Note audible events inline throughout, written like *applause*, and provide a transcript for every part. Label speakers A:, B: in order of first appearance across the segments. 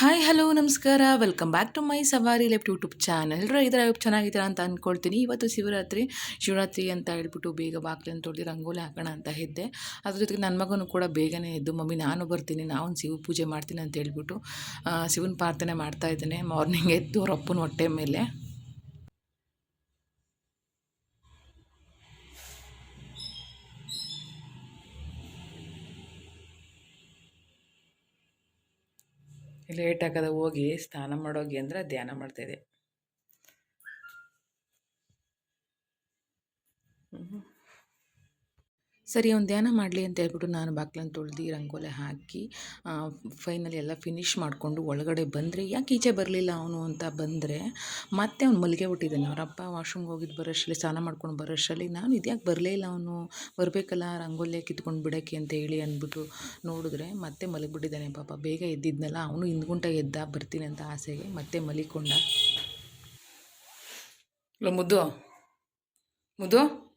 A: Hi hello ನಮಸ್ಕಾರ. Welcome back to my ಸವಾರಿ left YouTube channel ಎಲ್ಲರೂ ಇದರ ಚೆನ್ನಾಗಿದ್ದೀರಾ ಅಂತ ಅಂದ್ಕೊಳ್ತೀನಿ ಇವತ್ತು ಶಿವರಾತ್ರಿ. ಶಿವರಾತ್ರಿ ಅಂತ ಹೇಳ್ಬಿಟ್ಟು ಬೇಗ ಬಾಗಿಲನ್ನು ತೊಳೆದು ರಂಗೋಲಿ ಹಾಕೋಣ ಅಂತ ಇದ್ದೆ. ಅದ್ರ ಜೊತೆಗೆ ನನ್ನ ಮಗನೂ ಕೂಡ ಬೇಗನೆ ಎದ್ದು, ಮಮ್ಮಿ, ನಾನು ಬರ್ತೀನಿ. ನಾನು ಶಿವ ಪೂಜೆ ಮಾಡ್ತೀನಿ ಅಂತ ಹೇಳ್ಬಿಟ್ಟು ಶಿವನ ಪ್ರಾರ್ಥನೆ ಮಾಡ್ತಾ ಇದ್ದೇನೆ. ಮಾರ್ನಿಂಗ್ ಎದ್ದು ಅವ್ರ ಹೊಟ್ಟೆ ಮೇಲೆ. ಲೇಟ್ ಆಗದ ಹೋಗಿ ಸ್ನಾನ ಮಾಡೋಗಿ ಅಂದರೆ ಧ್ಯಾನ ಮಾಡ್ತಾಯಿದ್ದೆ ಸರಿ ಅವ್ನು ಧ್ಯಾನ ಮಾಡಲಿ ಅಂತ ಹೇಳ್ಬಿಟ್ಟು ನಾನು ಬಾಗ್ಲನ್ನು ತೊಳ್ದು ರಂಗೋಲಿ ಹಾಕಿ ಫೈನಲಿ ಎಲ್ಲ ಫಿನಿಶ್ ಮಾಡಿಕೊಂಡು ಒಳಗಡೆ ಬಂದರೆ, ಯಾಕೆ ಈಚೆ ಬರಲಿಲ್ಲ ಅವನು ಅಂತ ಬಂದರೆ, ಮತ್ತೆ ಅವ್ನು ಮಲ್ಲಿಗೆ ಬಿಟ್ಟಿದ್ದಾನೆ. ಅವರಪ್ಪ ವಾಶ್ರೂಮ್ಗೆ ಹೋಗಿದ್ದು ಬರೋಷ್ಟರಲ್ಲಿ ಸ್ನಾನ ಮಾಡ್ಕೊಂಡು ಬರೋಷ್ಟರಲ್ಲಿ ನಾನು ಇದ್ಯಾಕೆ ಬರಲೇ ಇಲ್ಲ ಅವನು. ಬರಬೇಕಲ್ಲ ರಂಗೋಲಿ ಕಿತ್ಕೊಂಡು ಬಿಡೋಕ್ಕೆ ಅಂತ ಹೇಳಿ ಅಂದ್ಬಿಟ್ಟು ನೋಡಿದ್ರೆ ಮತ್ತೆ ಮಲಗಿಬಿಟ್ಟಿದ್ದಾನೆ ಪಾಪ. ಬೇಗ ಎದ್ದಿದ್ನಲ್ಲ, ಅವನು ಹಿಂದ್ಗುಂಟ ಎದ್ದ ಬರ್ತೀನಿ ಅಂತ ಆಸೆಗೆ ಮತ್ತೆ ಮಲಿಕೊಂಡ ಮುದ್ದು ಮುದ್ದು?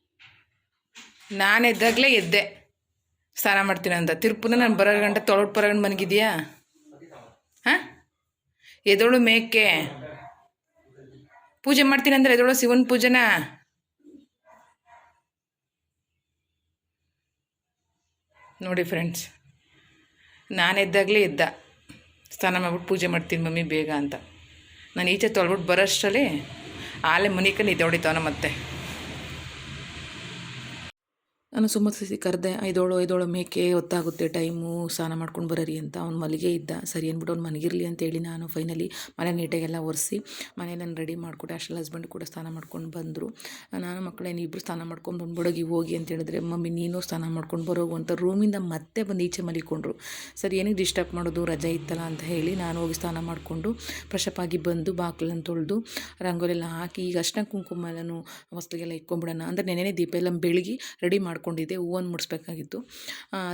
A: ನಾನು ಎದ್ದಾಗಲೇ ಎದ್ದೆ. ಸ್ನಾನ ಮಾಡ್ತೀನಿ ಅಂತ. ತಿರುಪುನ ನಾನು ಬರೋ ಗಂಟೆ ತೊಳೋಟ್ ಬರೋ ಮನಗಿದ್ಯಾ? ಹಾಂ? ಎದೋಳು ಮೇಕೆ. ಪೂಜೆ ಮಾಡ್ತೀನಿ ಅಂದ್ರೆ ಎದೋಳು ಶಿವನ ಪೂಜೆನ? ನೋಡಿ ಫ್ರೆಂಡ್ಸ್ ನಾನು ಎದ್ದಾಗಲೇ ಎದ್ದ. ಸ್ನಾನ ಮಾಡ್ಬಿಟ್ಟು ಪೂಜೆ ಮಾಡ್ತೀನಿ ಮಮ್ಮಿ ಬೇಗ ಅಂತ. ನಾನು ಈಚೆ ತೊಳ್ಬಿಟ್ಟು ಬರೋಷ್ಟರಲ್ಲಿ ಆಲೆ ಮನಿಕಲ್ಲಿ ಇದೊಡಿತಾವನ ಮತ್ತೆ. ನಾನು ಸುಮ್ಮನೆ ಸಸಿ ಕರೆದೆ, ಐದೋಳು ಐದೋಳು ಮೇಕೆ ಹೊತ್ತಾಗುತ್ತೆ, ಟೈಮು ಸ್ನಾನ ಮಾಡ್ಕೊಂಡು ಬರೋರಿ ಅಂತ. ಅವ್ನು ಮಲಿಗೆ ಇದ್ದ. ಸರಿ ಅಂದ್ಬಿಟ್ಟು ಅವ್ನು ಮಲಗಿರಲಿ ಅಂತೇಳಿ ನಾನು ಫೈನಲಿ ಮನೆ ನೀಟಾಗೆಲ್ಲ ಒರೆಸಿ ಮನೆಯೆಲ್ಲ ರೆಡಿ ಮಾಡಿಕೊಟ್ಟೆ, ಅಷ್ಟಲ್ಲಿ ಹಸ್ಬೆಂಡ್ ಕೂಡ ಸ್ನಾನ ಮಾಡ್ಕೊಂಡು ಬಂದರು. ನಾನು ಮಕ್ಕಳೇನು ಇಬ್ಬರು ಸ್ನಾನ ಮಾಡ್ಕೊಂಡು ಬಂದ್ಬಿಡೋಗಿ ಹೋಗಿ ಅಂತ ಹೇಳಿದ್ರೆ, ಮಮ್ಮಿ, ನೀನು ಸ್ನಾನ ಮಾಡ್ಕೊಂಡು ಬರೋಗು ಅಂತ ರೂಮಿಂದ ಮತ್ತೆ ಬಂದು ಈಚೆ ಮಲಿಕೊಂಡ್ರು. ಸರಿ, ಏನಕ್ಕೆ ಡಿಸ್ಟರ್ಬ್ ಮಾಡೋದು? ರಜೆ ಇತ್ತಲ್ಲ ಅಂತ ಹೇಳಿ ನಾನು ಹೋಗಿ ಸ್ನಾನ ಮಾಡಿಕೊಂಡು ಫ್ರೆಶಪ್ ಆಗಿ ಬಂದು ಬಾಗಿಲನ್ನು ತೊಳೆದು ರಂಗೋಲೆಲ್ಲ ಹಾಕಿ, ಈಗ ಅಷ್ಟ ಕುಂಕುಮ ಎಲ್ಲನೂ ವಸ್ತುಗೆಲ್ಲ ಇಟ್ಕೊಂಡ್ಬಿಡೋಣ. ಅಂದರೆ ನೆನೆನೆ ದೀಪ ಎಲ್ಲ ಬೆಳಗಿ ರೆಡಿ ಮಾಡ್ಕೊಂಡಿದ್ದೆ ಹೂವನ್ನು ಮುಡಿಸ್ಬೇಕಾಗಿತ್ತು.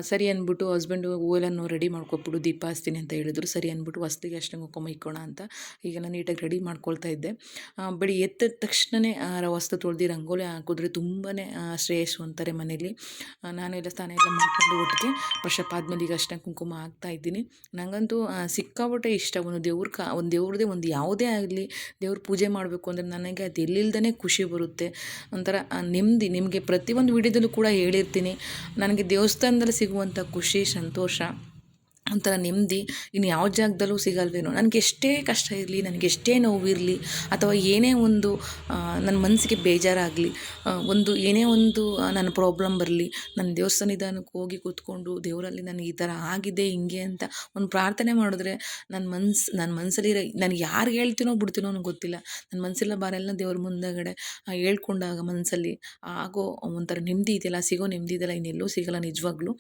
A: ಸರಿ ಅಂದ್ಬಿಟ್ಟು ಹಸ್ಬೆಂಡು ಓಲನ್ನು ರೆಡಿ ಮಾಡ್ಕೊಬಿಡು ದೀಪ ಹಚ್ತೀನಿ ಅಂತ ಹೇಳಿದ್ರು. ಸರಿ ಅಂದ್ಬಿಟ್ಟು ವಸ್ತಿಗೆ ಅಷ್ಟು ಇಕ್ಕೋಣ ಅಂತ ಈಗ ನಾನು ನೀಟಾಗಿ ರೆಡಿ ಮಾಡ್ಕೊಳ್ತಾ ಇದ್ದೆ. ಆ, ಎತ್ತಿದ ತಕ್ಷಣವೇ ವಸ್ತು ತೊಳೆದು ರಂಗೋಲಿ ಹಾಕಿದ್ರೆ ತುಂಬಾ ಶ್ರೇಯಸ್ಸು ಅಂತಾರೆ ಮನೇಲಿ. ಎಲ್ಲ ಸ್ನಾನ ಎಲ್ಲ ಮಾಡ್ಕೊಂಡು ಒಟ್ಟಿಗೆ ಫ್ರೆಶಪ್ ಆದಮೇಲೆ ಈಗ ಕುಂಕುಮ ಹಾಕ್ತಾ ಇದ್ದೀನಿ. ನನಗಂತೂ ಸಿಕ್ಕಾಪಟ್ಟೆ ಇಷ್ಟ. ಒಂದು ದೇವ್ರ ಕಾ ಒಂದು ದೇವ್ರದೇ ಒಂದು ಯಾವುದೇ ಆಗಲಿ ದೇವ್ರ ಪೂಜೆ ಮಾಡಬೇಕು ಅಂದರೆ ನನಗೆ ಅದು ಎಲ್ಲಿಲ್ದೇ ಖುಷಿ ಬರುತ್ತೆ. ಒಂಥರ ನೆಮ್ಮದಿ. ನಿಮಗೆ ಪ್ರತಿಯೊಂದು ವಿಡಿಯೋದಲ್ಲೂ ಕೂಡ ಹೇಳಿರ್ತೀನಿ. ನನಗೆ ದೇವಸ್ಥಾನದಲ್ಲಿ ಸಿಗುವಂಥ ಖುಷಿ ಸಂತೋಷ. ಒಂಥರ ನೆಮ್ಮದಿ ಇನ್ನು ಯಾವ ಜಾಗದಲ್ಲೂ ಸಿಗಲ್ವೇನೋ. ನನಗೆ ಎಷ್ಟೇ ಕಷ್ಟ ಇರಲಿ, ನನಗೆ ಎಷ್ಟೇ ನೋವಿರಲಿ, ಅಥವಾ ಏನೇ ಒಂದು ನನ್ನ ಮನಸ್ಸಿಗೆ ಬೇಜಾರಾಗಲಿ ಒಂದು ಏನೇ ಒಂದು ನನ್ನ ಪ್ರಾಬ್ಲಮ್ ಬರಲಿ ನನ್ನ ದೇವಸ್ಥಾನ ನಿಧಾನಕ್ಕೆ ಹೋಗಿ ಕೂತ್ಕೊಂಡು ದೇವರಲ್ಲಿ ನನಗೆ ಈ ಥರ ಆಗಿದೆ, ಹಿಂಗೆ ಅಂತ ಒಂದು ಪ್ರಾರ್ಥನೆ ಮಾಡಿದ್ರೆ ನನ್ನ ಮನ್ಸು ನನ್ನ ಮನಸ್ಸಲ್ಲಿರೋ ನನಗೆ ಯಾರು ಹೇಳ್ತೀನೋ ಬಿಡ್ತೀನೋ ನನಗೆ ಗೊತ್ತಿಲ್ಲ. ನನ್ನ ಮನಸ್ಸಿಲ್ಲ ಬಾರೆಲ್ಲ ದೇವ್ರ ಮುಂದಗಡೆ ಹೇಳ್ಕೊಂಡಾಗ ಮನಸ್ಸಲ್ಲಿ ಆಗೋ ಒಂಥರ ನೆಮ್ಮದಿ ಇದೆಯಲ್ಲ, ಸಿಗೋ ನೆಮ್ಮದಿ ಇದೆಯಲ್ಲ ಇನ್ನೆಲ್ಲೂ ಸಿಗಲ್ಲ ನಿಜವಾಗ್ಲೂ.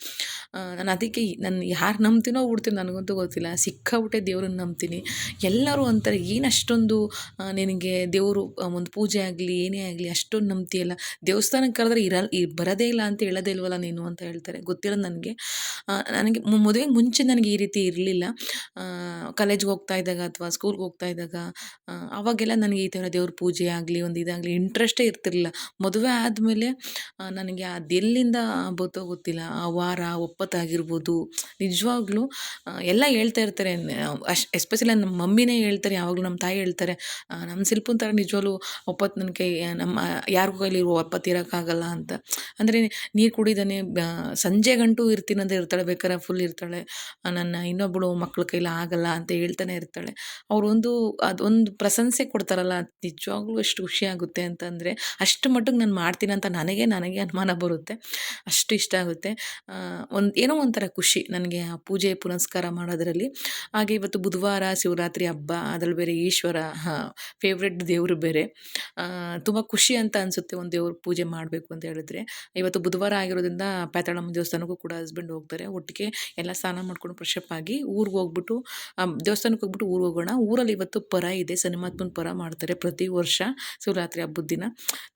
A: ನಾನು ಅದಕ್ಕೆ, ನಾನು ಯಾರು ನಂಬ್ತೀನೋ ಬಿಡ್ತೀನೋ ನನಗಂತೂ ಗೊತ್ತಿಲ್ಲ. ಸಿಕ್ಕಾಬಿಟ್ಟೆ ದೇವ್ರನ್ನ ನಂಬ್ತೀನಿ. ಎಲ್ಲರೂ ಅಂತಾರೆ, ಏನು ಅಷ್ಟೊಂದು ನಿನಗೆ ದೇವರು ಒಂದು ಪೂಜೆ ಆಗಲಿ, ಏನೇ ಆಗಲಿ ಅಷ್ಟೊಂದು ನಂಬ್ತೀಯಲ್ಲ. ದೇವಸ್ಥಾನಕ್ಕೆ ಕರೆದ್ರೆ ಇರಲ್ಲ ಈ ಬರೋದೇ ಇಲ್ಲ ಅಂತ ಹೇಳೋದೇ ಇಲ್ವಲ್ಲ ನೀನು? ಅಂತ ಹೇಳ್ತಾರೆ. ಗೊತ್ತಿರೋದು ನನಗೆ. ನನಗೆ ಮದುವೆಗೆ ಮುಂಚೆ ನನಗೆ ಈ ರೀತಿ ಇರಲಿಲ್ಲ. ಕಾಲೇಜ್ಗೆ ಹೋಗ್ತಾ ಇದ್ದಾಗ ಅಥವಾ ಸ್ಕೂಲ್ಗೆ ಹೋಗ್ತಾ ಇದ್ದಾಗ ಅವಾಗೆಲ್ಲ ನನಗೆ ಈ ಥರ ದೇವ್ರ ಪೂಜೆ ಆಗಲಿ, ಒಂದು ಇದಾಗಲಿ ಇಂಟ್ರೆಸ್ಟೇ ಇರ್ತಿರಲಿಲ್ಲ. ಮದುವೆ ಆದಮೇಲೆ ನನಗೆ ಅದೆಲ್ಲಿಂದ ಬತ್ತೋ ಗೊತ್ತಿಲ್ಲ. ಆ ವಾರ ಒಪ್ಪತ್ತಾಗಿರ್ಬೋದು. ನಿಜವಾಗ್ಲೂ ಎಲ್ಲ ಹೇಳ್ತಾ ಇರ್ತಾರೆ. ಅಶ್ ಎಸ್ಪೆಷಲಿ ನಮ್ಮ ಮಮ್ಮಿನೇ ಹೇಳ್ತಾರೆ, ಯಾವಾಗಲೂ ನಮ್ಮ ತಾಯಿ ಹೇಳ್ತಾರೆ ನಮ್ಮ ಶಿಲ್ಪನ ಥರ ನಿಜವಾಗ್ಲೂ ಒಪ್ಪತ್ತು ನನ್ನ ಕೈ ನಮ್ಮ ಯಾರಿಗೂ ಕೈಲಿ ಒಪ್ಪತ್ತಿರೋಕ್ಕಾಗಲ್ಲ ಅಂತ. ಅಂದರೆ ನೀರು ಕುಡಿದಾನೆ ಸಂಜೆ ಗಂಟು ಇರ್ತೀನಿ ಇರ್ತಾಳೆ ಬೇಕಾದ್ರೆ ಫುಲ್ ಇರ್ತಾಳೆ. ನನ್ನ ಇನ್ನೊಬ್ಬಳು ಮಕ್ಕಳ ಕೈಲಿ ಆಗಲ್ಲ ಅಂತ ಹೇಳ್ತಾನೆ ಇರ್ತಾಳೆ. ಅವರೊಂದು, ಅದೊಂದು ಪ್ರಶಂಸೆ ಕೊಡ್ತಾರಲ್ಲ ನಿಜವಾಗ್ಲೂ ಎಷ್ಟು ಖುಷಿ ಆಗುತ್ತೆ ಅಂತಂದರೆ, ಅಷ್ಟು ಮಟ್ಟಿಗೆ ನಾನು ಮಾಡ್ತೀನಿ ಅಂತ ನನಗೆ ನನಗೆ ಅನುಮಾನ ಬರುತ್ತೆ. ಅಷ್ಟು ಇಷ್ಟ ಆಗುತ್ತೆ. ಒಂದು, ಏನೋ ಒಂಥರ ಖುಷಿ ನನಗೆ ಆ ಪೂಜೆ ಪುನಸ್ಕಾರ ಮಾಡೋದರಲ್ಲಿ. ಹಾಗೆ ಇವತ್ತು ಬುಧವಾರ, ಶಿವರಾತ್ರಿ ಹಬ್ಬ, ಅದರಲ್ಲಿ ಬೇರೆ ಈಶ್ವರ ಫೇವ್ರೆಟ್ ದೇವರು ಬೇರೆ. ತುಂಬ ಖುಷಿ ಅಂತ ಅನಿಸುತ್ತೆ ಒಂದು ದೇವ್ರ ಪೂಜೆ ಮಾಡಬೇಕು ಅಂತ ಹೇಳಿದ್ರೆ. ಇವತ್ತು ಬುಧವಾರ ಆಗಿರೋದ್ರಿಂದ ಪ್ಯಾತಾಳಮ್ಮ ದೇವಸ್ಥಾನಕ್ಕೂ ಕೂಡ ಹಸ್ಬೆಂಡ್ ಹೋಗ್ತಾರೆ. ಒಟ್ಟಿಗೆ ಎಲ್ಲ ಸ್ನಾನ ಮಾಡ್ಕೊಂಡು ಫ್ರೆಶಪ್ ಆಗಿ ಊರಿಗೆ ಹೋಗ್ಬಿಟ್ಟು ದೇವಸ್ಥಾನಕ್ಕೆ ಹೋಗ್ಬಿಟ್ಟು ಊರಿಗೆ ಹೋಗೋಣ. ಊರಲ್ಲಿ ಇವತ್ತು ಪರ ಇದೆ. ಶನಿಮಹಾತ್ಮನ ಪರ ಮಾಡ್ತಾರೆ ಪ್ರತಿ ವರ್ಷ ಶಿವರಾತ್ರಿ ಹಬ್ಬದ ದಿನ.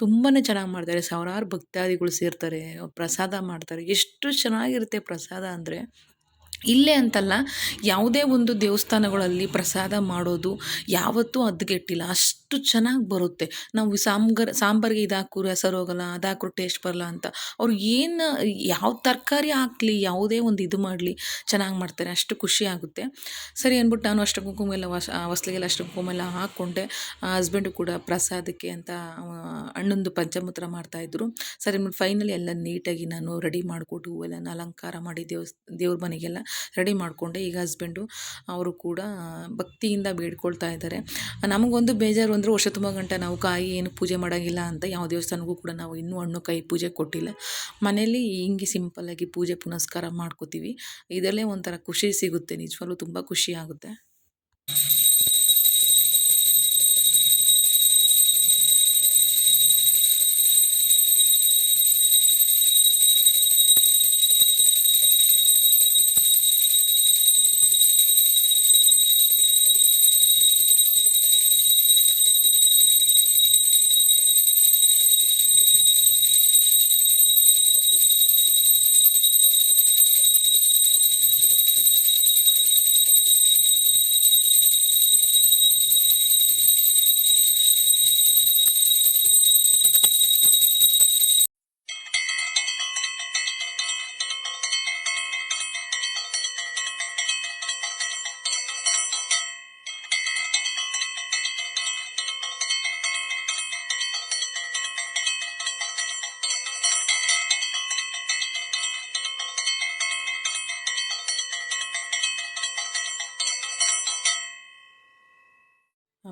A: ತುಂಬಾ ಚೆನ್ನಾಗಿ ಮಾಡ್ತಾರೆ. ಸಾವಿರಾರು ಭಕ್ತಾದಿಗಳು ಸೇರ್ತಾರೆ, ಪ್ರಸಾದ ಮಾಡ್ತಾರೆ. ಎಷ್ಟು ಚೆನ್ನಾಗಿರುತ್ತೆ ಪ್ರಸಾದ ಅಂದರೆ ಇಲ್ಲೇ ಅಂತಲ್ಲ, ಯಾವುದೇ ಒಂದು ದೇವಸ್ಥಾನಗಳಲ್ಲಿ ಪ್ರಸಾದ ಮಾಡೋದು ಯಾವತ್ತೂ ಹದ್ಗೆಟ್ಟಿಲ್ಲ ಅಷ್ಟು ಚೆನ್ನಾಗಿ ಬರುತ್ತೆ. ನಾವು ಸಾಂಬಾರ್ ಸಾಂಬಾರಿಗೆ ಇದು ಹೆಸರು ಹೋಗಲ್ಲ ಅದು ಟೇಸ್ಟ್ ಬರಲ್ಲ ಅಂತ. ಅವ್ರು ಏನು, ಯಾವ ತರಕಾರಿ ಹಾಕಲಿ, ಯಾವುದೇ ಒಂದು ಇದು ಮಾಡಲಿ, ಚೆನ್ನಾಗಿ ಮಾಡ್ತಾರೆ. ಅಷ್ಟು ಖುಷಿ ಆಗುತ್ತೆ. ಸರಿ ಅಂದ್ಬಿಟ್ಟು ನಾನು ಅಷ್ಟು ಕುಂಕುಮ ಎಲ್ಲ ವಸ್ಲಿಗೆಲ್ಲ ಅಷ್ಟು ಕುಂಕುಮ ಎಲ್ಲ ಹಾಕ್ಕೊಂಡೆ. ಹಸ್ಬೆಂಡು ಕೂಡ ಪ್ರಸಾದಕ್ಕೆ ಅಂತ ಅಣ್ಣಂದು ಪಂಚಮೂತ್ರ ಮಾಡ್ತಾಯಿದ್ರು ಸರಿ, ಫೈನಲಿ ಎಲ್ಲ ನೀಟಾಗಿ ನಾನು ರೆಡಿ ಮಾಡಿಕೊಟ್ಟು ಹೂವೆಲ್ಲ ಅಲಂಕಾರ ಮಾಡಿ ದೇವಸ್, ದೇವ್ರ ಮನೆಗೆಲ್ಲ ರೆಡಿ ಮಾಡಿಕೊಂಡೆ. ಈಗ ಹಸ್ಬೆಂಡು ಅವರು ಕೂಡ ಭಕ್ತಿಯಿಂದ ಬೇಡ್ಕೊಳ್ತಾ ಇದ್ದಾರೆ. ನಮಗೊಂದು ಬೇಜಾರು ಅಂದರೆ ವರ್ಷ ತುಂಬ ಗಂಟೆ ನಾವು ಕಾಯಿ ಏನು ಪೂಜೆ ಮಾಡೋಂಗಿಲ್ಲ ಅಂತ ಯಾವ ದೇವಸ್ಥಾನಕ್ಕೂ ಕೂಡ ನಾವು ಇನ್ನೂ ಹಣ್ಣು ಕೈ ಪೂಜೆ ಕೊಟ್ಟಿಲ್ಲ. ಮನೇಲಿ ಹಿಂಗೆ ಸಿಂಪಲ್ಲಾಗಿ ಪೂಜೆ ಪುನಸ್ಕಾರ ಮಾಡ್ಕೋತೀವಿ. ಇದರಲ್ಲೇ ಒಂಥರ ಖುಷಿ ಸಿಗುತ್ತೆ. ನಿಜವಾಗ್ಲೂ ತುಂಬ ಖುಷಿ ಆಗುತ್ತೆ.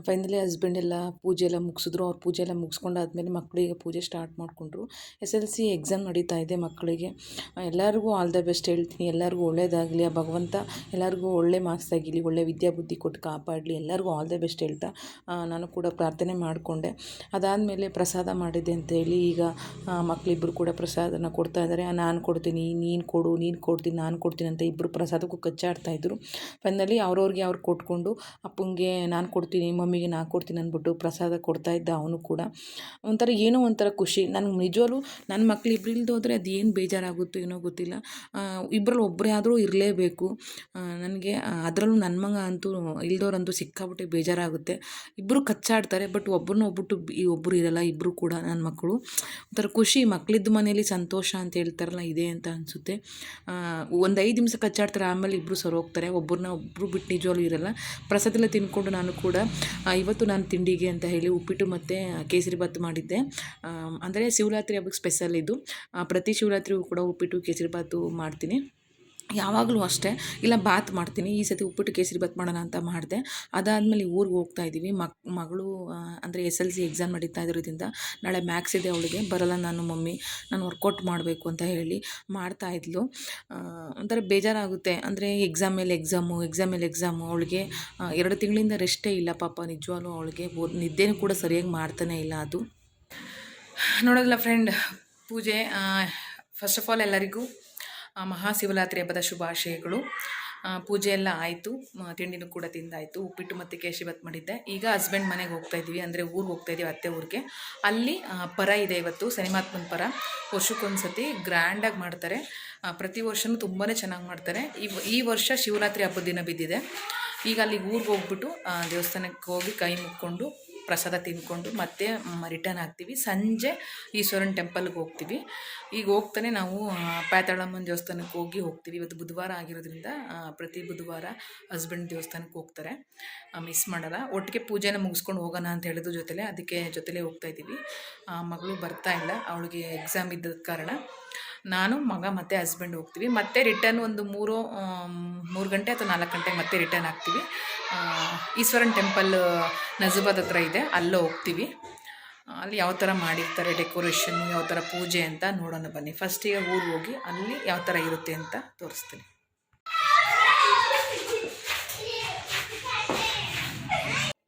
A: ಫೈನಲಿ ಹಸ್ಬೆಂಡ್ ಎಲ್ಲ ಪೂಜೆ ಎಲ್ಲ ಮುಗಿಸಿದ್ರು. ಅವ್ರ ಪೂಜೆ ಎಲ್ಲ ಮುಗಿಸ್ಕೊಂಡಾದ್ಮೇಲೆ ಮಕ್ಕಳಿಗೆ ಪೂಜೆ ಸ್ಟಾರ್ಟ್ ಮಾಡಿಕೊಂಡ್ರು. ಎಸ್ ಎಲ್ ಸಿ ಎಕ್ಸಾಮ್ ನಡೀತಾ ಇದೆ ಮಕ್ಕಳಿಗೆ ಎಲ್ಲರಿಗೂ ಆಲ್ ದ ಬೆಸ್ಟ್ ಹೇಳ್ತೀನಿ. ಎಲ್ಲರಿಗೂ ಒಳ್ಳೇದಾಗಲಿ. ಆ ಭಗವಂತ ಎಲ್ಲರಿಗೂ ಒಳ್ಳೆ ಮಾರ್ಕ್ಸ್ ತೆಗಿಲಿ. ಒಳ್ಳೆ ವಿದ್ಯಾಬುದ್ಧಿ ಕೊಟ್ಟು ಕಾಪಾಡಲಿ. ಎಲ್ಲರಿಗೂ ಆಲ್ ದ ಬೆಸ್ಟ್ ಹೇಳ್ತಾ ನಾನು ಕೂಡ ಪ್ರಾರ್ಥನೆ ಮಾಡಿಕೊಂಡೆ. ಅದಾದಮೇಲೆ ಪ್ರಸಾದ ಮಾಡಿದ್ದೆ ಅಂತೇಳಿ ಈಗ ಮಕ್ಕಳಿಬ್ಬರು ಕೂಡ ಪ್ರಸಾದನ ಕೊಡ್ತಾ ಇದ್ದಾರೆ ನಾನು ಕೊಡ್ತೀನಿ, ನೀನು ಕೊಡು, ನೀನು ಕೊಡ್ತೀನಿ, ನಾನು ಕೊಡ್ತೀನಿ ಅಂತ ಇಬ್ಬರು ಪ್ರಸಾದಕ್ಕೂ ಕಚ್ಚಾಡ್ತಾಯಿದ್ರು ಫೈನಲಿ ಅವ್ರವ್ರಿಗೆ ಅವ್ರು ಕೊಟ್ಕೊಂಡು, ಅಪ್ಪಂಗೆ ನಾನು ಕೊಡ್ತೀನಿ ಮಮ್ಮಿಗೆ ನಾ ಕೊಡ್ತೀನಿ ಅಂದ್ಬಿಟ್ಟು ಪ್ರಸಾದ ಕೊಡ್ತಾ ಇದ್ದ ಅವನು ಕೂಡ. ಒಂಥರ ಏನೋ ಒಂಥರ ಖುಷಿ. ನನಗೆ ನಿಜವಾಗ್ಲು ನನ್ನ ಮಕ್ಳು ಇಬ್ಬರು ಇಲ್ಲದೆ ಹೋದರೆ ಅದು ಏನು ಬೇಜಾರಾಗುತ್ತೋ ಏನೋ ಗೊತ್ತಿಲ್ಲ. ಇಬ್ಬರಲ್ಲಿ ಒಬ್ಬರೇ ಆದರೂ ಇರಲೇಬೇಕು. ನನಗೆ ಅದರಲ್ಲೂ ನನ್ನ ಮಗ ಅಂತೂ ಇಲ್ದವ್ರಂತೂ ಸಿಕ್ಕಾಬಿಟ್ಟೆ ಬೇಜಾರಾಗುತ್ತೆ. ಇಬ್ಬರು ಕಚ್ಚಾಡ್ತಾರೆ, ಬಟ್ ಒಬ್ಬರನ್ನ ಒಬ್ಬಟ್ಟು ಈ ಒಬ್ಬರು ಇರಲ್ಲ ಇಬ್ಬರು ಕೂಡ ನನ್ನ ಮಕ್ಕಳು. ಒಂಥರ ಖುಷಿ. ಮಕ್ಕಳಿದ್ದ ಮನೇಲಿ ಸಂತೋಷ ಅಂತ ಹೇಳ್ತಾರಲ್ಲ, ಇದೆ ಅಂತ ಅನಿಸುತ್ತೆ. ಒಂದು ಐದು ನಿಮಿಷ ಕಚ್ಚಾಡ್ತಾರೆ, ಆಮೇಲೆ ಇಬ್ಬರು ಸರೋಗ್ತಾರೆ. ಒಬ್ಬರನ್ನ ಒಬ್ಬರು ಬಿಟ್ಟು ನಿಜವಾಗ್ಲೂ ಇರಲ್ಲ. ಪ್ರಸಾದ ತಿನ್ಕೊಂಡು ನಾನು ಕೂಡ ಇವತ್ತು ನಾನು ತಿಂಡಿಗೆ ಅಂತ ಹೇಳಿ ಉಪ್ಪಿಟ್ಟು ಮತ್ತು ಕೇಸರಿ ಭಾತ್ ಮಾಡಿದ್ದೆ. ಅಂದರೆ ಶಿವರಾತ್ರಿ ಹಬ್ಬಕ್ಕೆ ಸ್ಪೆಷಲ್ ಇದು. ಪ್ರತಿ ಶಿವರಾತ್ರಿಗೂ ಕೂಡ ಉಪ್ಪಿಟ್ಟು, ಕೇಸರಿ ಭಾತು ಮಾಡ್ತೀನಿ. ಯಾವಾಗಲೂ ಅಷ್ಟೇ. ಇಲ್ಲ, ಬಾತ್ ಮಾಡ್ತೀನಿ. ಈ ಸತಿ ಉಪ್ಪಿಟ್ಟು ಕೇಸರಿ ಬಾತ್ ಮಾಡೋಣ ಅಂತ ಮಾಡಿದೆ. ಅದಾದಮೇಲೆ ಊರಿಗೆ ಹೋಗ್ತಾ ಇದ್ದೀವಿ. ಮಕ್, ಮಗಳು ಅಂದರೆ ಎಸ್ ಎಲ್ ಸಿ ಎಕ್ಸಾಮ್ ನಡೀತಾ ಇರೋದ್ರಿಂದ ನಾಳೆ ಮ್ಯಾಕ್ಸ್ ಇದೆ ಅವಳಿಗೆ. ಬರಲ್ಲ ನಾನು ಮಮ್ಮಿ. ನಾನು ವರ್ಕೌಟ್ ಮಾಡಬೇಕು ಅಂತ ಹೇಳಿ ಮಾಡ್ತಾ ಇದ್ಲು. ಒಂಥರ ಬೇಜಾರಾಗುತ್ತೆ. ಅಂದರೆ ಎಕ್ಸಾಮ್ ಮೇಲೆ ಎಕ್ಸಾಮು ಎಕ್ಸಾಮ್ ಮೇಲೆ ಎಕ್ಸಾಮು ಅವಳಿಗೆ ಎರಡು ತಿಂಗಳಿಂದ ರೆಸ್ಟೇ ಇಲ್ಲ ಪಾಪ. ನಿಜವಾಗ್ಲೂ ಅವಳಿಗೆ ನಿದ್ದೆನೂ ಕೂಡ ಸರಿಯಾಗಿ ಮಾಡ್ತಾನೆ ಇಲ್ಲ ಅದು. ನೋಡೋದಿಲ್ಲ ಫ್ರೆಂಡ್ ಪೂಜೆ ಫಸ್ಟ್ ಆಫ್ ಆಲ್ ಎಲ್ಲರಿಗೂ ಮಹಾಶಿವರಾತ್ರಿ ಹಬ್ಬದ ಶುಭಾಶಯಗಳು. ಪೂಜೆ ಎಲ್ಲ ಆಯಿತು. ತಿಂಡಿನೂ ಕೂಡ ತಿಂದಾಯಿತು. ಉಪ್ಪಿಟ್ಟು ಮತ್ತು ಕೇಶಿಬತ್ ಮಾಡಿದ್ದೆ. ಈಗ ಹಸ್ಬೆಂಡ್ ಮನೆಗೆ ಹೋಗ್ತಾ ಇದ್ದೀವಿ ಅಂದರೆ ಊರಿಗೆ ಹೋಗ್ತಾ ಇದ್ದೀವಿ ಅತ್ತೆ ಊರಿಗೆ. ಅಲ್ಲಿ ಪರ ಇದೆ ಇವತ್ತು. ಸನಿಮಾತ್ಮನ ಪರ. ವರ್ಷಕ್ಕೊಂದ್ಸತಿ ಗ್ರ್ಯಾಂಡಾಗಿ ಮಾಡ್ತಾರೆ. ಪ್ರತಿ ವರ್ಷವೂ ತುಂಬಾ ಚೆನ್ನಾಗಿ ಮಾಡ್ತಾರೆ. ಈ ವರ್ಷ ಶಿವರಾತ್ರಿ ಹಬ್ಬದ ದಿನ ಬಿದ್ದಿದೆ. ಈಗ ಅಲ್ಲಿ ಊರಿಗೆ ಹೋಗ್ಬಿಟ್ಟು ದೇವಸ್ಥಾನಕ್ಕೆ ಹೋಗಿ ಕೈ ಮುಕ್ಕೊಂಡು ಪ್ರಸಾದ ತಿಂದ್ಕೊಂಡು ಮತ್ತೆ ರಿಟರ್ನ್ ಆಗ್ತೀವಿ. ಸಂಜೆ ಈಶ್ವರನ ಟೆಂಪಲ್ಗೆ ಹೋಗ್ತೀವಿ. ಈಗ ಹೋಗ್ತಾನೆ ನಾವು ಪ್ಯಾತಾಳಮ್ಮನ ದೇವಸ್ಥಾನಕ್ಕೆ ಹೋಗಿ ಹೋಗ್ತೀವಿ. ಇವತ್ತು ಬುಧವಾರ ಆಗಿರೋದ್ರಿಂದ ಪ್ರತಿ ಬುಧವಾರ ಹಸ್ಬೆಂಡ್ ದೇವಸ್ಥಾನಕ್ಕೆ ಹೋಗ್ತಾರೆ. ಮಿಸ್ ಮಾಡಲ್ಲ. ಒಟ್ಟಿಗೆ ಪೂಜೆನ ಮುಗಿಸ್ಕೊಂಡು ಹೋಗೋಣ ಅಂತ ಹೇಳಿದ್ರು ಜೊತೆಲೆ, ಅದಕ್ಕೆ ಜೊತೆಲೇ ಹೋಗ್ತಾ ಇದ್ದೀವಿ. ಮಗಳು ಬರ್ತಾ ಇಲ್ಲ. ಅವಳಿಗೆ ಎಕ್ಸಾಮ್ ಇದ್ದ ಕಾರಣ. ನಾನು, ಮಗ ಮತ್ತು ಹಸ್ಬೆಂಡ್ ಹೋಗ್ತೀವಿ. ಮತ್ತೆ ರಿಟರ್ನ್ ಒಂದು ಮೂರು ಮೂರು ಗಂಟೆ ಅಥವಾ ನಾಲ್ಕು ಗಂಟೆಗೆ ಮತ್ತೆ ರಿಟರ್ನ್ ಆಗ್ತೀವಿ. ಈಶ್ವರನ್ ಟೆಂಪಲ್ ನಜಬಾದ್ ಹತ್ರ ಇದೆ. ಅಲ್ಲೇ ಹೋಗ್ತೀವಿ. ಅಲ್ಲಿ ಯಾವ ಥರ ಮಾಡಿರ್ತಾರೆ ಡೆಕೋರೇಷನ್ ಯಾವ ಥರ ಪೂಜೆ ಅಂತ ನೋಡೋಣ ಬನ್ನಿ. ಫಸ್ಟಿಗೆ ಊರಿಗೆ ಹೋಗಿ ಅಲ್ಲಿ ಯಾವ ಥರ ಇರುತ್ತೆ ಅಂತ ತೋರಿಸ್ತೀನಿ.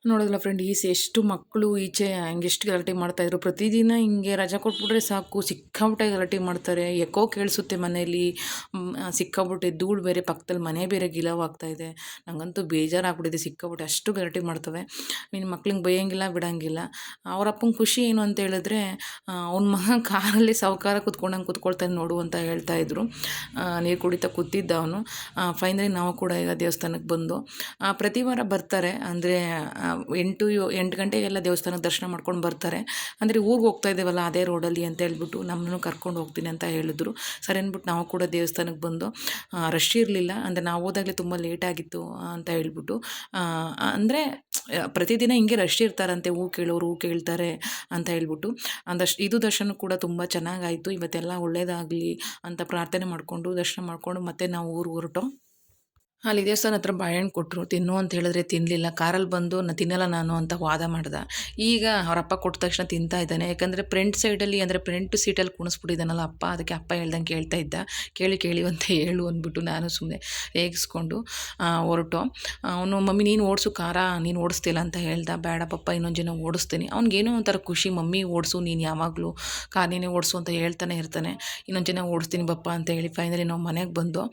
A: ನೋಡಿದ್ರಲ್ಲ ಫ್ರೆಂಡ್ ಈಸೆ ಎಷ್ಟು ಮಕ್ಕಳು ಈಚೆ ಹಂಗೆ ಎಷ್ಟು ಗಲಾಟೆ ಮಾಡ್ತಾಯಿದ್ರು ಪ್ರತಿದಿನ ಹಿಂಗೆ ರಜಾ ಕೊಟ್ಬಿಟ್ರೆ ಸಾಕು ಸಿಕ್ಕಾಬಿಟ್ಟೆ ಗಲಾಟೆ ಮಾಡ್ತಾರೆ. ಎಕೋ ಕೇಳಿಸುತ್ತೆ ಮನೆಯಲ್ಲಿ ಸಿಕ್ಕಾಬಿಟ್ಟೆ ಧೂಳು ಬೇರೆ, ಪಕ್ಕದಲ್ಲಿ ಮನೆ ಬೇರೆ ಇದೆ. ನನಗಂತೂ ಬೇಜಾರಾಗ್ಬಿಟ್ಟಿದೆ ಸಿಕ್ಕಾಬಿಟ್ಟೆ ಅಷ್ಟು ಗಲಾಟೆ ಮಾಡ್ತವೆ. ಇನ್ನು ಮಕ್ಳಿಗೆ ಬೈಯಂಗಿಲ್ಲ, ಬಿಡೋಂಗಿಲ್ಲ. ಅವರಪ್ಪನ ಖುಷಿ ಏನು ಅಂತ ಹೇಳಿದ್ರೆ ಅವ್ನ ಮಗ *laughs* ಕಾರಲ್ಲಿ ಸಾವುಕಾರ ಕೂತ್ಕೊಂಡಂಗೆ ಕುತ್ಕೊಳ್ತಾನೆ ನೋಡು ಅಂತ ಹೇಳ್ತಾ ಇದ್ರು. ನೀರು ಕುಡಿತಾ ಕೂತಿದ್ದ ಅವನು. ಫೈನಲಿ ನಾವು ಕೂಡ ಈಗ ದೇವಸ್ಥಾನಕ್ಕೆ ಬಂದು ಪ್ರತಿ ವಾರ ಬರ್ತಾರೆ. ಅಂದರೆ ಎಂಟು ಎಂಟು ಗಂಟೆಗೆಲ್ಲ ದೇವಸ್ಥಾನಕ್ಕೆ ದರ್ಶನ ಮಾಡ್ಕೊಂಡು ಬರ್ತಾರೆ. ಅಂದರೆ ಊರಿಗೆ ಹೋಗ್ತಾ ಇದ್ದೇವಲ್ಲ ಅದೇ ರೋಡಲ್ಲಿ ಅಂತ ಹೇಳ್ಬಿಟ್ಟು ನಮ್ಮನ್ನು ಕರ್ಕೊಂಡು ಹೋಗ್ತೀನಿ ಅಂತ ಹೇಳಿದ್ರು. ಸರಿ ಅಂದ್ಬಿಟ್ಟು ನಾವು ಕೂಡ ದೇವಸ್ಥಾನಕ್ಕೆ ಬಂದು ರಶ್ ಇರಲಿಲ್ಲ. ಅಂದರೆ ನಾವು ಹೋದಾಗಲೇ ತುಂಬ ಲೇಟ್ ಆಗಿತ್ತು ಅಂತ ಹೇಳ್ಬಿಟ್ಟು ಅಂದರೆ ಪ್ರತಿದಿನ ಹಿಂಗೆ ರಶ್ ಇರ್ತಾರಂತೆ. ಹೂ ಕೇಳೋರು, ಹೂ ಕೇಳ್ತಾರೆ ಅಂತ ಹೇಳ್ಬಿಟ್ಟು. ಅಂದಷ್ಟು, ಇದು ದರ್ಶನ ಕೂಡ ತುಂಬ ಚೆನ್ನಾಗಾಯಿತು ಇವತ್ತೆಲ್ಲ ಒಳ್ಳೆಯದಾಗಲಿ ಅಂತ ಪ್ರಾರ್ಥನೆ ಮಾಡಿಕೊಂಡು, ದರ್ಶನ ಮಾಡಿಕೊಂಡು ಮತ್ತೆ ನಾವು ಊರು ಹೊರಟು. ಅಲ್ಲಿ ದೇವಸ್ಥಾನ ಹತ್ರ ಬಾಳೆಹಣ್ಣು ಕೊಟ್ಟರು ತಿನ್ನು ಅಂತ ಹೇಳಿದ್ರೆ ತಿನ್ನಲಿಲ್ಲ ಕಾರಲ್ಲಿ ಬಂದು ನಾನು ತಿನ್ನಲ್ಲ ನಾನು ಅಂತ ವಾದ ಮಾಡ್ದೆ. ಈಗ ಅವರಪ್ಪ ಕೊಟ್ಟ ತಕ್ಷಣ ತಿಂತಾ ಇದ್ದಾನೆ. ಯಾಕಂದರೆ ಫ್ರಂಟ್ ಸೈಡಲ್ಲಿ ಅಂದರೆ ಫ್ರಂಟ್ ಸೀಟಲ್ಲಿ ಕುಣಿಸ್ಬಿಟ್ಟಿದ್ದಾನಲ್ಲ ಅಪ್ಪ, ಅದಕ್ಕೆ ಅಪ್ಪ ಹೇಳ್ದಂಗೆ ಕೇಳ್ತಾ ಇದ್ದ. ಕೇಳಿ ಕೇಳಿ ಅಂತ ಹೇಳು ಅಂದ್ಬಿಟ್ಟು ನಾನು ಸುಮ್ಮನೆ ಹೇಗಿಸ್ಕೊಂಡು ಹೊರಟು. ಅವನು, ಮಮ್ಮಿ, ನೀನು ಓಡಿಸು ಕಾರ, ನೀನು ಓಡಿಸ್ತಿಲ್ಲ ಅಂತ ಹೇಳ್ದ. ಬೇಡ ಪಪ್ಪ, ಇನ್ನೊಂದು ಜನ ಓಡಿಸ್ತೀನಿ. ಅವ್ನಿಗೇನೋ ಒಂಥರ ಖುಷಿ, ಮಮ್ಮಿ, ಓಡಿಸು, ನೀನು ಯಾವಾಗಲೂ ಕಾರ್ ನೀನೇ ಓಡಿಸು ಅಂತ ಹೇಳ್ತಾನೆ ಇರ್ತಾನೆ. ಇನ್ನೊಂದು ಜನ ಓಡಿಸ್ತೀನಿ ಪಪ್ಪ ಅಂತ ಹೇಳಿ ಫೈನಲಿ ನಾವು ಮನೆಗೆ ಬಂದು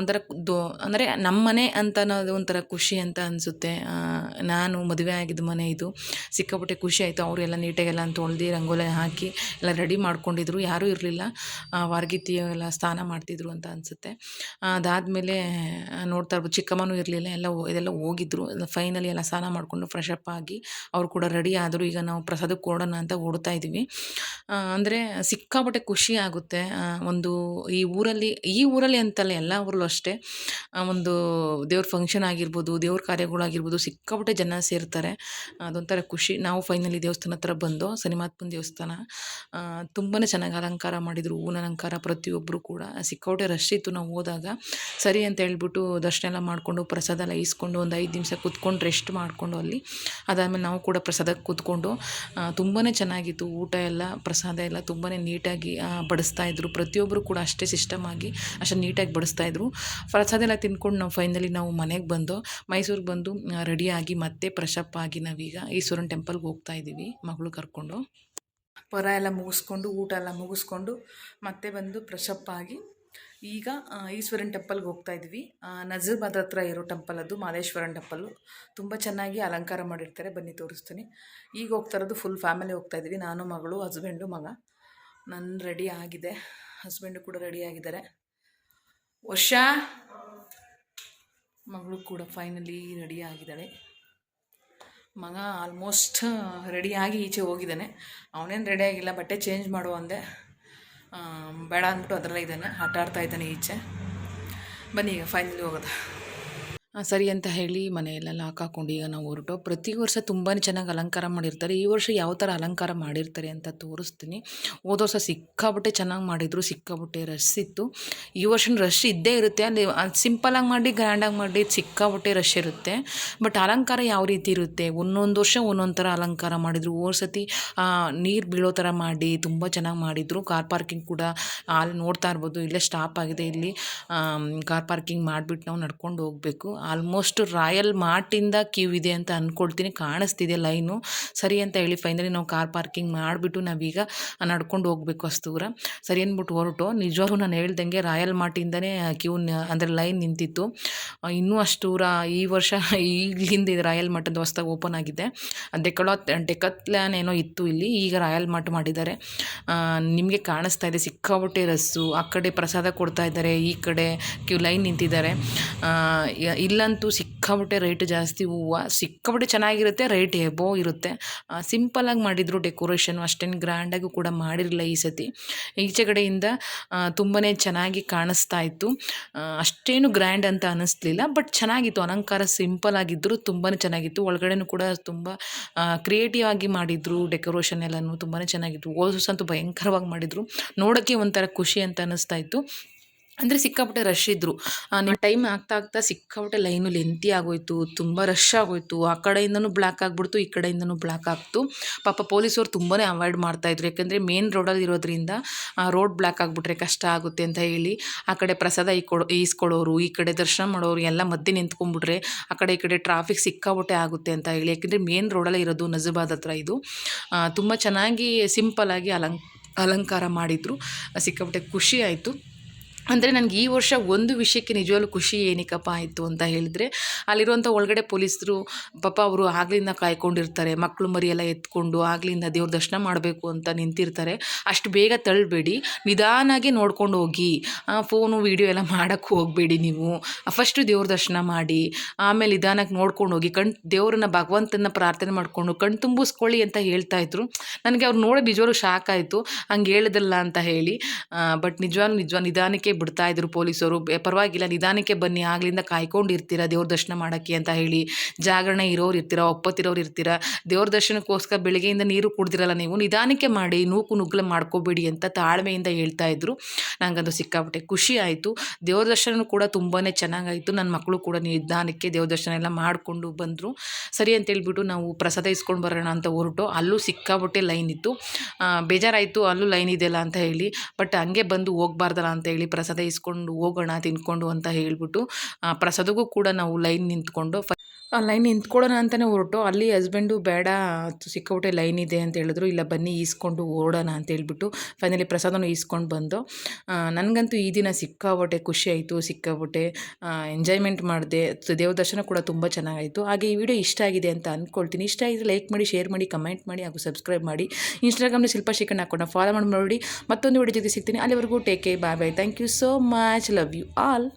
A: ಒಂಥರ ದೋ ಅಂದರೆ ನಮ್ಮ ಮನೆ ಅಂತ ಅನ್ನೋದು ಒಂಥರ ಖುಷಿ ಅಂತ ಅನಿಸುತ್ತೆ. ನಾನು ಮದುವೆ ಆಗಿದ್ದ ಮನೆ ಇದು. ಸಿಕ್ಕಾಪಟ್ಟೆ ಖುಷಿ ಆಯಿತು. ಅವರೆಲ್ಲ ನೀಟಾಗೆಲ್ಲ ತೊಳ್ದು ರಂಗೋಲಿ ಹಾಕಿ ಎಲ್ಲ ರೆಡಿ ಮಾಡ್ಕೊಂಡಿದ್ರು. ಯಾರೂ ಇರಲಿಲ್ಲ. ವಾರ್ಗಿತಿ ಎಲ್ಲ ಸ್ನಾನ ಮಾಡ್ತಿದ್ರು ಅಂತ ಅನಿಸುತ್ತೆ. ಅದಾದಮೇಲೆ ನೋಡ್ತಾ ಇರ್ಬೋದು, ಚಿಕ್ಕಮ್ಮನೂ ಇರಲಿಲ್ಲ. ಎಲ್ಲ ಇದೆಲ್ಲ ಹೋಗಿದ್ರು. ಫೈನಲಿ ಎಲ್ಲ ಸ್ನಾನ ಮಾಡಿಕೊಂಡು ಫ್ರೆಶ್ ಅಪ್ ಆಗಿ ಅವರು ಕೂಡ ರೆಡಿ ಆದರು. ಈಗ ನಾವು ಪ್ರಸಾದಕ್ಕೆ ಕೊಡೋಣ ಅಂತ ಓಡ್ತಾ ಇದ್ದೀವಿ ಅಂದರೆ ಸಿಕ್ಕಾಪಟ್ಟೆ ಖುಷಿ ಆಗುತ್ತೆ. ಒಂದು ಈ ಊರಲ್ಲಿ ಈ ಊರಲ್ಲಿ ಅಂತಲ್ಲ, ಎಲ್ಲ ಊರಲ್ಲೂ ಅಷ್ಟೇ. ಒಂದು ದೇವ್ರ ಫಂಕ್ಷನ್ ಆಗಿರ್ಬೋದು, ದೇವ್ರ ಕಾರ್ಯಗಳಾಗಿರ್ಬೋದು ಸಿಕ್ಕಾಪಟ್ಟೆ ಜನ ಸೇರ್ತಾರೆ. ಅದೊಂಥರ ಖುಷಿ. ನಾವು ಫೈನಲಿ ದೇವಸ್ಥಾನ ಹತ್ರ ಬಂದು ಸನಿಮಾತ್ಮನ ದೇವಸ್ಥಾನ ತುಂಬಾ ಚೆನ್ನಾಗಿ ಅಲಂಕಾರ ಮಾಡಿದರು ಹೂವಿನ ಅಲಂಕಾರ ಪ್ರತಿಯೊಬ್ಬರು ಕೂಡ. ಸಿಕ್ಕಾಪಟ್ಟೆ ರಶ್ ಇತ್ತು ನಾವು ಹೋದಾಗ. ಸರಿ ಅಂತ ಹೇಳ್ಬಿಟ್ಟು ದರ್ಶನ ಎಲ್ಲ ಮಾಡಿಕೊಂಡು, ಪ್ರಸಾದ ಎಲ್ಲ ಇಸ್ಕೊಂಡು ಒಂದು ಐದು ನಿಮಿಷ ಕೂತ್ಕೊಂಡು ರೆಸ್ಟ್ ಮಾಡಿಕೊಂಡು ಅಲ್ಲಿ. ಅದಾದಮೇಲೆ ನಾವು ಕೂಡ ಪ್ರಸಾದಕ್ಕೆ ಕೂತ್ಕೊಂಡು ತುಂಬಾ ಚೆನ್ನಾಗಿತ್ತು. ಊಟ ಎಲ್ಲ, ಪ್ರಸಾದ ಎಲ್ಲ ತುಂಬಾ ನೀಟಾಗಿ ಬಡಿಸ್ತಾ ಇದ್ರು. ಪ್ರತಿಯೊಬ್ಬರು ಕೂಡ ಅಷ್ಟೇ ಸಿಸ್ಟಮ್ ಆಗಿ ಅಷ್ಟು ನೀಟಾಗಿ ಬಡಿಸ್ತಾ ಇದ್ರು. ಪ್ರಸಾದ ಎಲ್ಲ ತಿನ್ಕೊಂಡು ನಾವು ಫೈನಲಿ ನಾವು ಮನೆಗೆ ಬಂದು, ಮೈಸೂರಿಗೆ ಬಂದು ರೆಡಿಯಾಗಿ ಮತ್ತೆ ಫ್ರೆಶಪ್ ಆಗಿ ನಾವೀಗ ಈಶ್ವರನ ಟೆಂಪಲ್ಗೆ ಹೋಗ್ತಾ ಇದ್ದೀವಿ ಮಗಳು ಕರ್ಕೊಂಡು. ಪರ ಎಲ್ಲ ಮುಗಿಸ್ಕೊಂಡು, ಊಟ ಎಲ್ಲ ಮುಗಿಸ್ಕೊಂಡು ಮತ್ತೆ ಬಂದು ಫ್ರೆಶಪ್ ಆಗಿ ಈಗ ಈಶ್ವರನ್ ಟೆಂಪಲ್ಗೆ ಹೋಗ್ತಾ ಇದ್ವಿ. ನಜರ್ಬಾದ್ ಹತ್ರ ಇರೋ ಟೆಂಪಲ್ ಅದು, ಮಾದೇಶ್ವರನ ಟೆಂಪಲ್ಲು ತುಂಬ ಚೆನ್ನಾಗಿ ಅಲಂಕಾರ ಮಾಡಿರ್ತಾರೆ. ಬನ್ನಿ ತೋರಿಸ್ತೀನಿ. ಈಗ ಹೋಗ್ತಾ ಇರೋದು ಫುಲ್ ಫ್ಯಾಮಿಲಿ ಹೋಗ್ತಾ ಇದ್ವಿ. ನಾನು, ಮಗಳು ಹಸ್ಬೆಂಡು ಮಗ. ನನ್ನ ರೆಡಿ ಆಗಿದೆ. ಹಸ್ಬೆಂಡು ಕೂಡ ರೆಡಿ ಆಗಿದ್ದಾರೆ. ವರ್ಷ! ಮಗಳು ಕೂಡ ಫೈನಲಿ ರೆಡಿ ಆಗಿದ್ದಾಳೆ. ಮಗ ಆಲ್ಮೋಸ್ಟ್ ರೆಡಿಯಾಗಿ ಈಚೆ ಹೋಗಿದ್ದಾನೆ. ಅವನೇನು ರೆಡಿ ಆಗಿಲ್ಲ, ಬಟ್ಟೆ ಚೇಂಜ್ ಮಾಡು ಅಂದೆ. ಬೇಡ ಅಂದ್ಬಿಟ್ಟು ಅದರಲ್ಲೇ ಇದ್ದಾನೆ ಆಟ ಆಡ್ತಾ ಇದ್ದಾನೆ ಈಚೆ. ಬನ್ನಿ ಈಗ ಫೈನಲಿ ಹೋಗೋದು. ಸರಿ ಅಂತ ಹೇಳಿ ಮನೆಯಲ್ಲೆಲ್ಲ ಲಾಕ್ ಹಾಕ್ಕೊಂಡು ಈಗ ನಾವು ಹೊರಟು. ಪ್ರತಿ ವರ್ಷ ತುಂಬಾ ಚೆನ್ನಾಗಿ ಅಲಂಕಾರ ಮಾಡಿರ್ತಾರೆ. ಈ ವರ್ಷ ಯಾವ ಥರ ಅಲಂಕಾರ ಮಾಡಿರ್ತಾರೆ ಅಂತ ತೋರಿಸ್ತೀನಿ. ಹೋದ ವರ್ಷ ಸಿಕ್ಕಾಬಟ್ಟೆ ಚೆನ್ನಾಗಿ ಮಾಡಿದರು ಸಿಕ್ಕಾಬಟ್ಟೆ ರಶ್ ಇತ್ತು. ಈ ವರ್ಷ ರಶ್ ಇದ್ದೇ ಇರುತ್ತೆ. ಅಲ್ಲಿ ಸಿಂಪಲಾಗಿ ಮಾಡಿ ಗ್ರ್ಯಾಂಡಾಗಿ ಮಾಡಿ ಸಿಕ್ಕಾಬಟ್ಟೆ ರಶ್ ಇರುತ್ತೆ. ಬಟ್ ಅಲಂಕಾರ ಯಾವ ರೀತಿ ಇರುತ್ತೆ? ಒಂದೊಂದು ವರ್ಷ ಒಂದೊಂದು ಥರ ಅಲಂಕಾರ ಮಾಡಿದರು. ಹೋದ ಸತಿ ನೀರು ಬೀಳೋ ಥರ ಮಾಡಿ, ತುಂಬ ಚೆನ್ನಾಗಿ ಮಾಡಿದರು. ಕಾರ್ ಪಾರ್ಕಿಂಗ್ ಕೂಡ ಅಲ್ಲಿ ನೋಡ್ತಾ ಇರ್ಬೋದು. ಇಲ್ಲೇ ಸ್ಟಾಪ್ ಆಗಿದೆ ಇಲ್ಲಿ. ಕಾರ್ ಪಾರ್ಕಿಂಗ್ ಮಾಡಿಬಿಟ್ಟು ನಾವು ನಡ್ಕೊಂಡು ಹೋಗಬೇಕು. ಆಲ್ಮೋಸ್ಟ್ ರಾಯಲ್ ಮಾರ್ಟಿಂದ ಕ್ಯೂ ಇದೆ ಅಂತ ಅಂದ್ಕೊಳ್ತೀನಿ ಕಾಣಿಸ್ತಿದೆ ಲೈನು. ಸರಿ ಅಂತ ಹೇಳಿ ಫೈನಲಿ ನಾವು ಕಾರ್ ಪಾರ್ಕಿಂಗ್ ಮಾಡಿಬಿಟ್ಟು ನಾವೀಗ ನಡ್ಕೊಂಡು ಹೋಗಬೇಕು ಅಷ್ಟು ದೂರ. ಸರಿ ಅಂದ್ಬಿಟ್ಟು ಹೊರಟು. ನಿಜವಾಗೂ ನಾನು ಹೇಳ್ದಂಗೆ ರಾಯಲ್ ಮಾರ್ಟಿಂದನೇ ಕ್ಯೂ ಅಂದರೆ ಲೈನ್ ನಿಂತಿತ್ತು. ಇನ್ನೂ ಅಷ್ಟು ದೂರ ಈ ವರ್ಷ *laughs* ಈಗಲಿಂದ ಇದು ರಾಯಲ್ ಅಂತ ಹೊಸ್ದಾಗಿ ಓಪನ್ ಆಗಿದೆ. ಡೆಕಲಾತ್ ಡೆಕತ್ಲ್ಯಾನ್ ಏನೋ ಇತ್ತು ಇಲ್ಲಿ, ಈಗ ರಾಯಲ್ ಮಾರ್ಟ್ ಮಾಡಿದ್ದಾರೆ. ನಿಮಗೆ ಕಾಣಿಸ್ತಾ ಇದೆ ಸಿಕ್ಕಾಬಟ್ಟೆ ರಸ್ಸು, ಆ ಕಡೆ ಪ್ರಸಾದ ಕೊಡ್ತಾ ಇದ್ದಾರೆ, ಈ ಕಡೆ ಕ್ಯೂ ಲೈನ್ ನಿಂತಿದ್ದಾರೆ. ಯ- ಇಲ್ಲಂತೂ ಸಿಕ್ಕಾಬಿಟ್ಟೆ ರೇಟ್ ಜಾಸ್ತಿ, ಹೂವು ಸಿಕ್ಕಾಬಿಟ್ಟೆ ಚೆನ್ನಾಗಿರುತ್ತೆ ರೇಟ್ ಎಬೋ ಇರುತ್ತೆ. ಸಿಂಪಲಾಗಿ ಮಾಡಿದರು ಡೆಕೋರೇಷನ್ ಅಷ್ಟೇನು ಗ್ರ್ಯಾಂಡಾಗೂ ಕೂಡ ಮಾಡಿರಲಿಲ್ಲ ಈ ಸತಿ. ಈಚೆ ಕಡೆಯಿಂದ ತುಂಬಾ ಚೆನ್ನಾಗಿ ಕಾಣಿಸ್ತಾ ಇತ್ತು. ಅಷ್ಟೇನು ಗ್ರ್ಯಾಂಡ್ ಅಂತ ಅನ್ನಿಸ್ಲಿಲ್ಲ ಬಟ್ ಚೆನ್ನಾಗಿತ್ತು. ಅಲಂಕಾರ ಸಿಂಪಲ್ ಆಗಿದ್ದರೂ ತುಂಬಾ ಚೆನ್ನಾಗಿತ್ತು. ಒಳಗಡೆನೂ ಕೂಡ ತುಂಬ ಕ್ರಿಯೇಟಿವ್ ಆಗಿ ಮಾಡಿದರು ಡೆಕೋರೇಷನ್ ಎಲ್ಲನೂ ತುಂಬಾ ಚೆನ್ನಾಗಿತ್ತು. ಅಂತೂ ಭಯಂಕರವಾಗಿ ಮಾಡಿದರು. ನೋಡೋಕ್ಕೆ ಒಂಥರ ಖುಷಿ ಅಂತ ಅನ್ನಿಸ್ತಾ ಇತ್ತು. ಅಂದರೆ ಸಿಕ್ಕಾಪಟ್ಟೆ ರಶ್ ಇದ್ದರು ನಿಮ್ಮ ಟೈಮ್ ಆಗ್ತಾ ಆಗ್ತಾ ಸಿಕ್ಕಾಪಟ್ಟೆ ಲೈನು ಲೆಂತಿ ಆಗೋಯ್ತು, ತುಂಬ ರಶ್ ಆಗೋಯ್ತು. ಆ ಕಡೆಯಿಂದನೂ ಬ್ಲ್ಯಾಕ್ ಆಗಿಬಿಡ್ತು, ಈ ಕಡೆಯಿಂದನೂ ಬ್ಲ್ಯಾಕ್ ಆಗ್ತು. ಪಾಪ ಪೊಲೀಸವ್ರು ತುಂಬಾ ಅವಾಯ್ಡ್ ಮಾಡ್ತಾಯಿದ್ರು ಯಾಕಂದರೆ ಮೇನ್ ರೋಡಲ್ಲಿ ಇರೋದ್ರಿಂದ ರೋಡ್ ಬ್ಲ್ಯಾಕ್ ಆಗಿಬಿಟ್ರೆ ಕಷ್ಟ ಆಗುತ್ತೆ ಅಂತ ಹೇಳಿ, ಆ ಕಡೆ ಪ್ರಸಾದ ಇಕ್ಕೊಡೋ ಈಸ್ಕೊಳ್ಳೋರು ಈ ಕಡೆ ದರ್ಶನ ಮಾಡೋರು ಎಲ್ಲ ಮಧ್ಯೆ ನಿಂತ್ಕೊಂಡ್ಬಿಟ್ರೆ, ಆ ಕಡೆ ಈ ಕಡೆ ಟ್ರಾಫಿಕ್ ಸಿಕ್ಕಾಪಟ್ಟೆ ಆಗುತ್ತೆ ಅಂತ ಹೇಳಿ. ಯಾಕೆಂದರೆ ಮೇನ್ ರೋಡಲ್ಲಿ ಇರೋದು ನಜಬಾದ್ ಹತ್ರ ಇದು. ತುಂಬ ಚೆನ್ನಾಗಿ ಸಿಂಪಲಾಗಿ ಅಲಂಕ್, ಅಲಂಕಾರ ಮಾಡಿದರು. ಸಿಕ್ಕಾಪಟ್ಟೆ ಖುಷಿ ಆಯಿತು. ಅಂದರೆ ನನಗೆ ಈ ವರ್ಷ ಒಂದು ವಿಷಯಕ್ಕೆ ನಿಜವಾಗ್ಲೂ ಖುಷಿ ಏನಕ್ಕಪ್ಪ ಆಯಿತು ಅಂತ ಹೇಳಿದ್ರೆ ಅಲ್ಲಿರುವಂಥ ಒಳಗಡೆ ಪೊಲೀಸರು ಪಾಪ ಅವರು ಆಗ್ಲಿಂದ ಕಾಯ್ಕೊಂಡಿರ್ತಾರೆ ಮಕ್ಕಳು ಮರಿ ಎಲ್ಲ ಎತ್ಕೊಂಡು ಆಗ್ಲಿಂದ ದೇವ್ರ ದರ್ಶನ ಮಾಡಬೇಕು ಅಂತ ನಿಂತಿರ್ತಾರೆ. ಅಷ್ಟು ಬೇಗ ತಳ್ಳಬೇಡಿ ನಿಧಾನಾಗಿ ನೋಡ್ಕೊಂಡು ಹೋಗಿ ಫೋನು ವೀಡಿಯೋ ಎಲ್ಲ ಮಾಡೋಕ್ಕೆ ಹೋಗಬೇಡಿ ನೀವು. ಫಸ್ಟು ದೇವ್ರ ದರ್ಶನ ಮಾಡಿ, ಆಮೇಲೆ ನಿಧಾನಕ್ಕೆ ನೋಡ್ಕೊಂಡು ಹೋಗಿ, ಕಣ್, ದೇವ್ರನ್ನ ಭಗವಂತನ ಪ್ರಾರ್ಥನೆ ಮಾಡಿಕೊಂಡು ಕಣ್ ತುಂಬಿಸ್ಕೊಳ್ಳಿ ಅಂತ ಹೇಳ್ತಾ ಇದ್ರು. ನನಗೆ ಅವ್ರು ನೋಡಿ ನಿಜವಾಗ್ಲೂ ಶಾಕ್ ಆಯಿತು. ಹಂಗೆ ಹೇಳಿದಲ್ಲ ಅಂತ ಹೇಳಿ ಬಟ್ ನಿಜವಾಗ್ಲೂ ನಿಜ, ನಿಧಾನಕ್ಕೆ ಬಿಡ್ತಾ ಇದ್ರು ಪೊಲೀಸರು. ಪರವಾಗಿಲ್ಲ, ನಿಧಾನಕ್ಕೆ ಬನ್ನಿ, ಆಗ್ಲಿಂದ ಕಾಯ್ಕೊಂಡಿರ್ತೀರ ದೇವ್ರ ದರ್ಶನ ಮಾಡೋಕ್ಕೆ ಅಂತ ಹೇಳಿ. ಜಾಗರಣೆ ಇರೋರು ಇರ್ತೀರ ಒಪ್ಪತ್ತಿರೋರು ಇರ್ತೀರ? ದೇವ್ರ ದರ್ಶನಕ್ಕೋಸ್ಕರ ಬೆಳಗ್ಗೆಯಿಂದ ನೀರು ಕುಡ್ದಿರಲ್ಲ ನೀವು? ನಿಧಾನಕ್ಕೆ ಮಾಡಿ, ನೂಕು ನುಗ್ಗಲು ಮಾಡ್ಕೋಬೇಡಿ ಅಂತ ತಾಳ್ಮೆಯಿಂದ ಹೇಳ್ತಾ ಇದ್ರು. ನನಗದು ಸಿಕ್ಕಾಪಟ್ಟೆ ಖುಷಿ ಆಯಿತು. ದೇವ್ರ ದರ್ಶನ ಕೂಡ ತುಂಬಾ ಚೆನ್ನಾಗಾಯಿತು. ನನ್ನ ಮಕ್ಕಳು ಕೂಡ ನಿಧಾನಕ್ಕೆ ದೇವ್ರ ದರ್ಶನ ಎಲ್ಲ ಮಾಡಿಕೊಂಡು ಬಂದರು. ಸರಿ ಅಂತ ಹೇಳ್ಬಿಟ್ಟು ನಾವು ಪ್ರಸಾದ ಇಸ್ಕೊಂಡು ಬರೋಣ ಅಂತ ಹೊರಟು. ಅಲ್ಲೂ ಸಿಕ್ಕಾಪಟ್ಟೆ ಲೈನ್ ಇತ್ತು. ಬೇಜಾರಾಯಿತು, ಅಲ್ಲೂ ಲೈನ್ ಇದೆಯಲ್ಲ ಅಂತ ಹೇಳಿ. ಬಟ್ ಹಂಗೆ ಬಂದು ಹೋಗ್ಬಾರ್ದಲ್ಲ ಅಂತ ಹೇಳಿ ಪ್ರಸಾದ ಇಸ್ಕೊಂಡು ಹೋಗೋಣ ತಿನ್ಕೊಂಡು ಅಂತ ಹೇಳ್ಬಿಟ್ಟು ಪ್ರಸಾದಕ್ಕೂ ಕೂಡ ನಾವು ಲೈನ್ ನಿಂತ್ಕೊಂಡು ಫ ಲೈನ್ ನಿಂತ್ಕೊಳ್ಳೋಣ ಅಂತಲೇ ಹೊರಟು. ಅಲ್ಲಿ ಹಸ್ಬೆಂಡು ಬೇಡ, ಸಿಕ್ಕಾಪಟ್ಟೆ ಲೈನ್ ಇದೆ ಅಂತ ಹೇಳಿದ್ರು. ಇಲ್ಲ, ಬನ್ನಿ, ಈಸ್ಕೊಂಡು ಓಡೋಣ ಅಂತ ಹೇಳಿಬಿಟ್ಟು ಫೈನಲಿ ಪ್ರಸಾದನೂ ಈಸ್ಕೊಂಡು ಬಂದು ನನಗಂತೂ ಈ ದಿನ ಸಿಕ್ಕಾಪಟ್ಟೆ ಖುಷಿ ಆಯಿತು, ಸಿಕ್ಕಾಪಟ್ಟೆ ಎಂಜಾಯ್ಮೆಂಟ್ ಮಾಡಿದೆ. ದೇವ್ರ ದರ್ಶನ ಕೂಡ ತುಂಬ ಚೆನ್ನಾಗಾಯಿತು. ಹಾಗೆ ಈ ವಿಡಿಯೋ ಇಷ್ಟ ಆಗಿದೆ ಅಂತ ಅಂದ್ಕೊಳ್ತೀನಿ ಇಷ್ಟ ಆಗಿದ್ರೆ ಲೈಕ್ ಮಾಡಿ ಶೇರ್ ಮಾಡಿ ಕಮೆಂಟ್ ಮಾಡಿ, ಹಾಗೂ ಸಬ್ಸ್ಕ್ರೈಬ್ ಮಾಡಿ. ಇನ್ಸ್ಟಾಗ್ರಾಮ್ನ ಶಿಲ್ಪ ಶೇಖರ್ ಹಾಕೊಂಡು ಫಾಲೋ ಮಾಡಿ ನೋಡಿ ಮತ್ತೊಂದು ವಿಡಿಯೋ ಜೊತೆ ಸಿಗ್ತೀನಿ. ಅಲ್ಲಿವರೆಗೂ take care bye bye thank you so much love you all